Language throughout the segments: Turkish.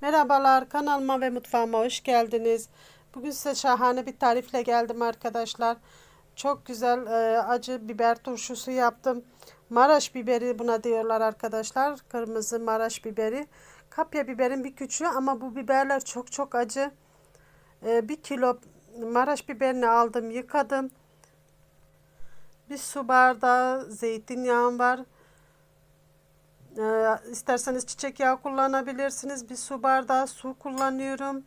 Merhabalar kanalıma ve mutfağıma hoş geldiniz. Bugün size şahane bir tarifle geldim arkadaşlar. Çok güzel e, acı biber turşusu yaptım. Maraş biberi buna diyorlar arkadaşlar. Kırmızı Maraş biberi. Kapya biberin bir küçüğü ama bu biberler çok çok acı. E, bir kilo Maraş biberini aldım yıkadım. Bir su bardağı zeytinyağım var. Ee, isterseniz çiçek yağı kullanabilirsiniz. Bir su bardağı su kullanıyorum.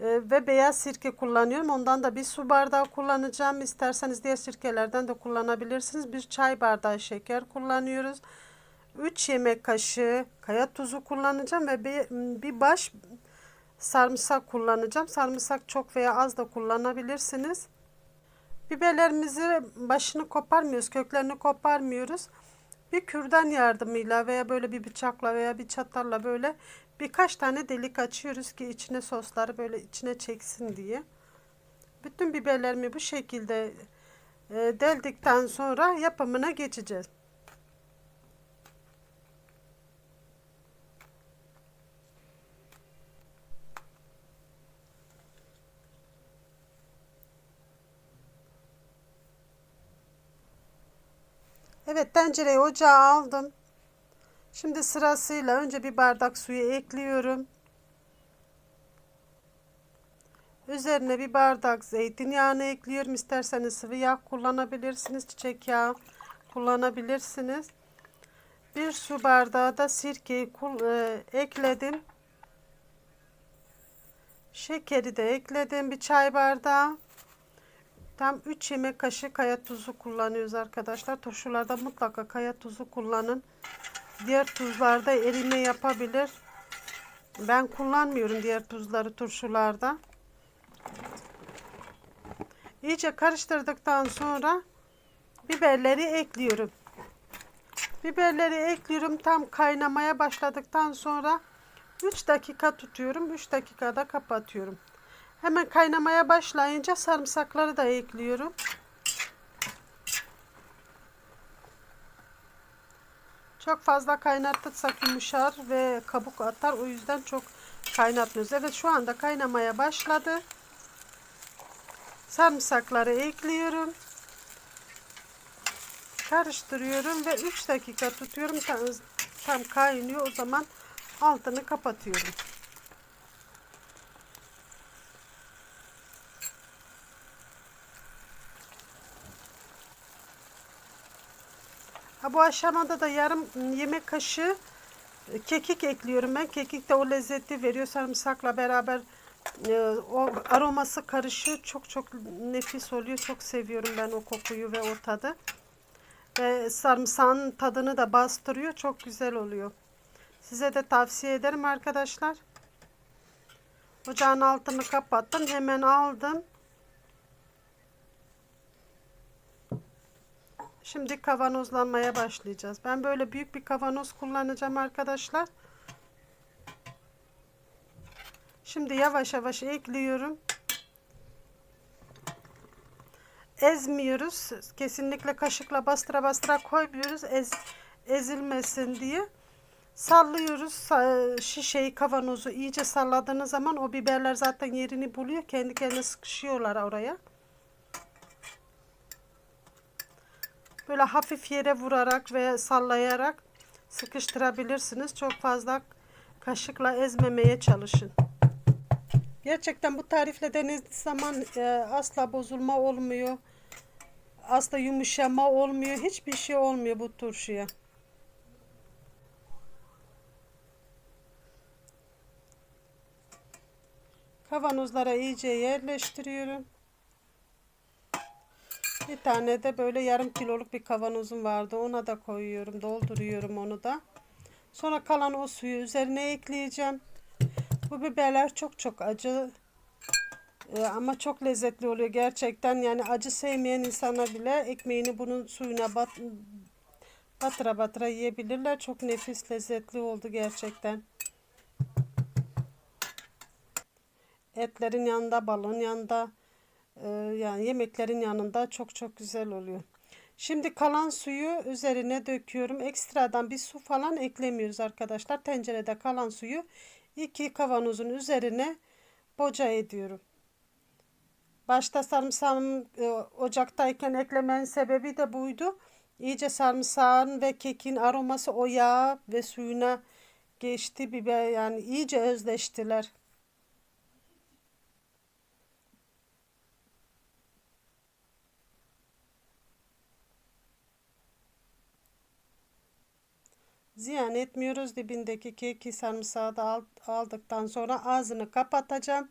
Ee, ve beyaz sirke kullanıyorum. Ondan da bir su bardağı kullanacağım. İsterseniz diğer sirkelerden de kullanabilirsiniz. Bir çay bardağı şeker kullanıyoruz. 3 yemek kaşığı kaya tuzu kullanacağım ve bir, bir baş sarımsak kullanacağım. Sarımsak çok veya az da kullanabilirsiniz. Biberlerimizi başını koparmıyoruz, köklerini koparmıyoruz bir kürdan yardımıyla veya böyle bir bıçakla veya bir çatalla böyle birkaç tane delik açıyoruz ki içine sosları böyle içine çeksin diye. Bütün biberlerimi bu şekilde e, deldikten sonra yapımına geçeceğiz. Evet tencereyi ocağa aldım. Şimdi sırasıyla önce bir bardak suyu ekliyorum. Üzerine bir bardak zeytinyağını ekliyorum. İsterseniz sıvı yağ kullanabilirsiniz. Çiçek yağı kullanabilirsiniz. Bir su bardağı da sirkeyi e, ekledim. Şekeri de ekledim. Bir çay bardağı. Tam 3 yemek kaşığı kaya tuzu kullanıyoruz arkadaşlar. Turşularda mutlaka kaya tuzu kullanın. Diğer tuzlarda erime yapabilir. Ben kullanmıyorum diğer tuzları turşularda. İyice karıştırdıktan sonra biberleri ekliyorum. Biberleri ekliyorum. Tam kaynamaya başladıktan sonra 3 dakika tutuyorum. 3 dakikada kapatıyorum. Hemen kaynamaya başlayınca sarımsakları da ekliyorum. Çok fazla kaynatırsak yumuşar ve kabuk atar. O yüzden çok kaynatmıyoruz. Evet şu anda kaynamaya başladı. Sarımsakları ekliyorum. Karıştırıyorum ve 3 dakika tutuyorum. Tam, tam kaynıyor. O zaman altını kapatıyorum. Bu aşamada da yarım yemek kaşığı kekik ekliyorum ben. Kekik de o lezzeti veriyor sarımsakla beraber e, o aroması karışıyor. Çok çok nefis oluyor. Çok seviyorum ben o kokuyu ve o tadı. Ve sarımsağın tadını da bastırıyor. Çok güzel oluyor. Size de tavsiye ederim arkadaşlar. Ocağın altını kapattım. Hemen aldım. Şimdi kavanozlanmaya başlayacağız. Ben böyle büyük bir kavanoz kullanacağım arkadaşlar. Şimdi yavaş yavaş ekliyorum. Ezmiyoruz. Kesinlikle kaşıkla bastıra bastıra koymuyoruz. Ez, ezilmesin diye. Sallıyoruz şişeyi kavanozu iyice salladığınız zaman o biberler zaten yerini buluyor. Kendi kendine sıkışıyorlar oraya. Böyle hafif yere vurarak ve sallayarak sıkıştırabilirsiniz. Çok fazla kaşıkla ezmemeye çalışın. Gerçekten bu tarifle denediğiniz zaman e, asla bozulma olmuyor. Asla yumuşama olmuyor. Hiçbir şey olmuyor bu turşuya. Kavanozlara iyice yerleştiriyorum. Bir tane de böyle yarım kiloluk bir kavanozum vardı. Ona da koyuyorum. Dolduruyorum onu da. Sonra kalan o suyu üzerine ekleyeceğim. Bu biberler çok çok acı. Ee, ama çok lezzetli oluyor gerçekten. Yani acı sevmeyen insana bile ekmeğini bunun suyuna bat, batıra batıra yiyebilirler. Çok nefis lezzetli oldu gerçekten. Etlerin yanında, balın yanında ee, yani yemeklerin yanında çok çok güzel oluyor. Şimdi kalan suyu üzerine döküyorum. Ekstradan bir su falan eklemiyoruz arkadaşlar. Tencerede kalan suyu iki kavanozun üzerine boca ediyorum. Başta sarımsağım e, ocaktayken eklemenin sebebi de buydu. İyice sarımsağın ve kekin aroması o yağ ve suyuna geçti biber yani iyice özleştiler. Ziyan etmiyoruz. Dibindeki keki sarımsağı da aldıktan sonra ağzını kapatacağım.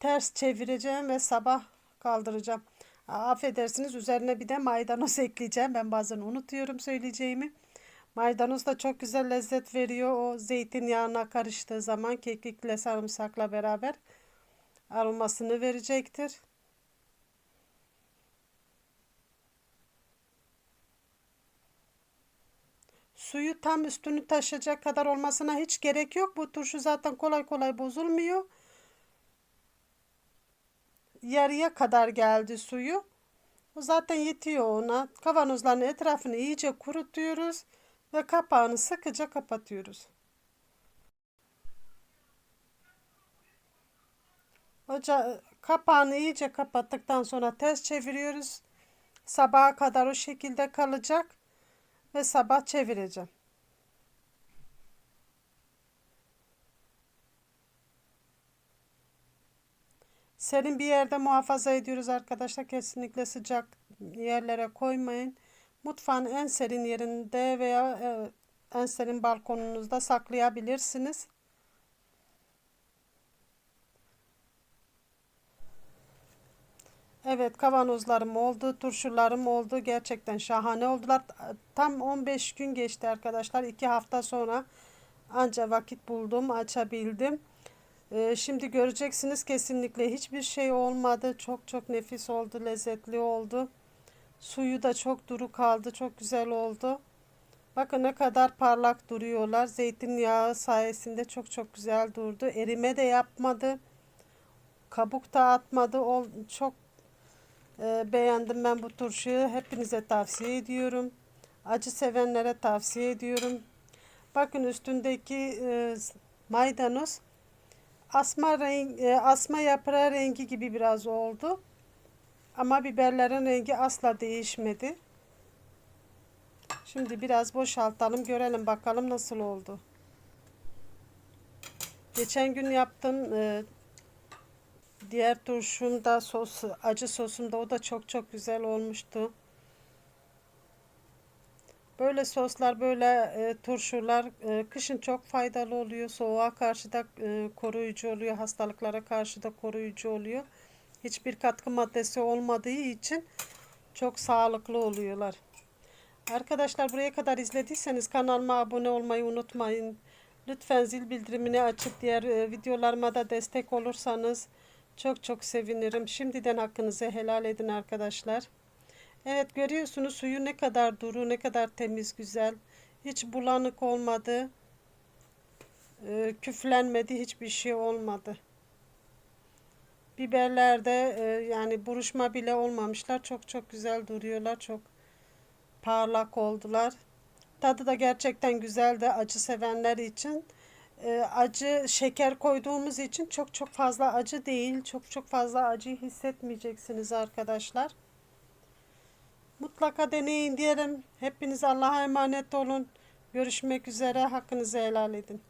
Ters çevireceğim ve sabah kaldıracağım. Affedersiniz üzerine bir de maydanoz ekleyeceğim. Ben bazen unutuyorum söyleyeceğimi. Maydanoz da çok güzel lezzet veriyor. O zeytinyağına karıştığı zaman kekikle sarımsakla beraber aromasını verecektir. Suyu tam üstünü taşıyacak kadar olmasına hiç gerek yok. Bu turşu zaten kolay kolay bozulmuyor. Yarıya kadar geldi suyu. O zaten yetiyor ona. Kavanozların etrafını iyice kurutuyoruz ve kapağını sıkıca kapatıyoruz. Oca kapağını iyice kapattıktan sonra ters çeviriyoruz. Sabaha kadar o şekilde kalacak ve sabah çevireceğim. Serin bir yerde muhafaza ediyoruz arkadaşlar. Kesinlikle sıcak yerlere koymayın. Mutfağın en serin yerinde veya e, en serin balkonunuzda saklayabilirsiniz. Evet kavanozlarım oldu, turşularım oldu. Gerçekten şahane oldular. Tam 15 gün geçti arkadaşlar. 2 hafta sonra anca vakit buldum, açabildim. Ee, şimdi göreceksiniz kesinlikle hiçbir şey olmadı. Çok çok nefis oldu, lezzetli oldu. Suyu da çok duru kaldı, çok güzel oldu. Bakın ne kadar parlak duruyorlar. Zeytinyağı sayesinde çok çok güzel durdu. Erime de yapmadı. Kabuk da atmadı. Çok e, beğendim ben bu turşuyu. Hepinize tavsiye ediyorum. Acı sevenlere tavsiye ediyorum. Bakın üstündeki e, maydanoz asma renk, e, asma yaprağı rengi gibi biraz oldu. Ama biberlerin rengi asla değişmedi. Şimdi biraz boşaltalım görelim bakalım nasıl oldu. Geçen gün yaptım e, diğer turşumda sos acı sosumda o da çok çok güzel olmuştu. Böyle soslar, böyle e, turşular e, kışın çok faydalı oluyor. Soğuğa karşı da e, koruyucu oluyor, hastalıklara karşı da koruyucu oluyor. Hiçbir katkı maddesi olmadığı için çok sağlıklı oluyorlar. Arkadaşlar buraya kadar izlediyseniz kanalıma abone olmayı unutmayın. Lütfen zil bildirimini açıp diğer e, videolarıma da destek olursanız çok çok sevinirim. Şimdiden hakkınızı helal edin arkadaşlar. Evet görüyorsunuz suyu ne kadar duru, ne kadar temiz, güzel. Hiç bulanık olmadı. Ee, küflenmedi, hiçbir şey olmadı. Biberlerde e, yani buruşma bile olmamışlar. Çok çok güzel duruyorlar. Çok parlak oldular. Tadı da gerçekten güzeldi acı sevenler için. E, acı şeker koyduğumuz için çok çok fazla acı değil. Çok çok fazla acı hissetmeyeceksiniz arkadaşlar. Mutlaka deneyin diyelim. Hepiniz Allah'a emanet olun. Görüşmek üzere. Hakkınızı helal edin.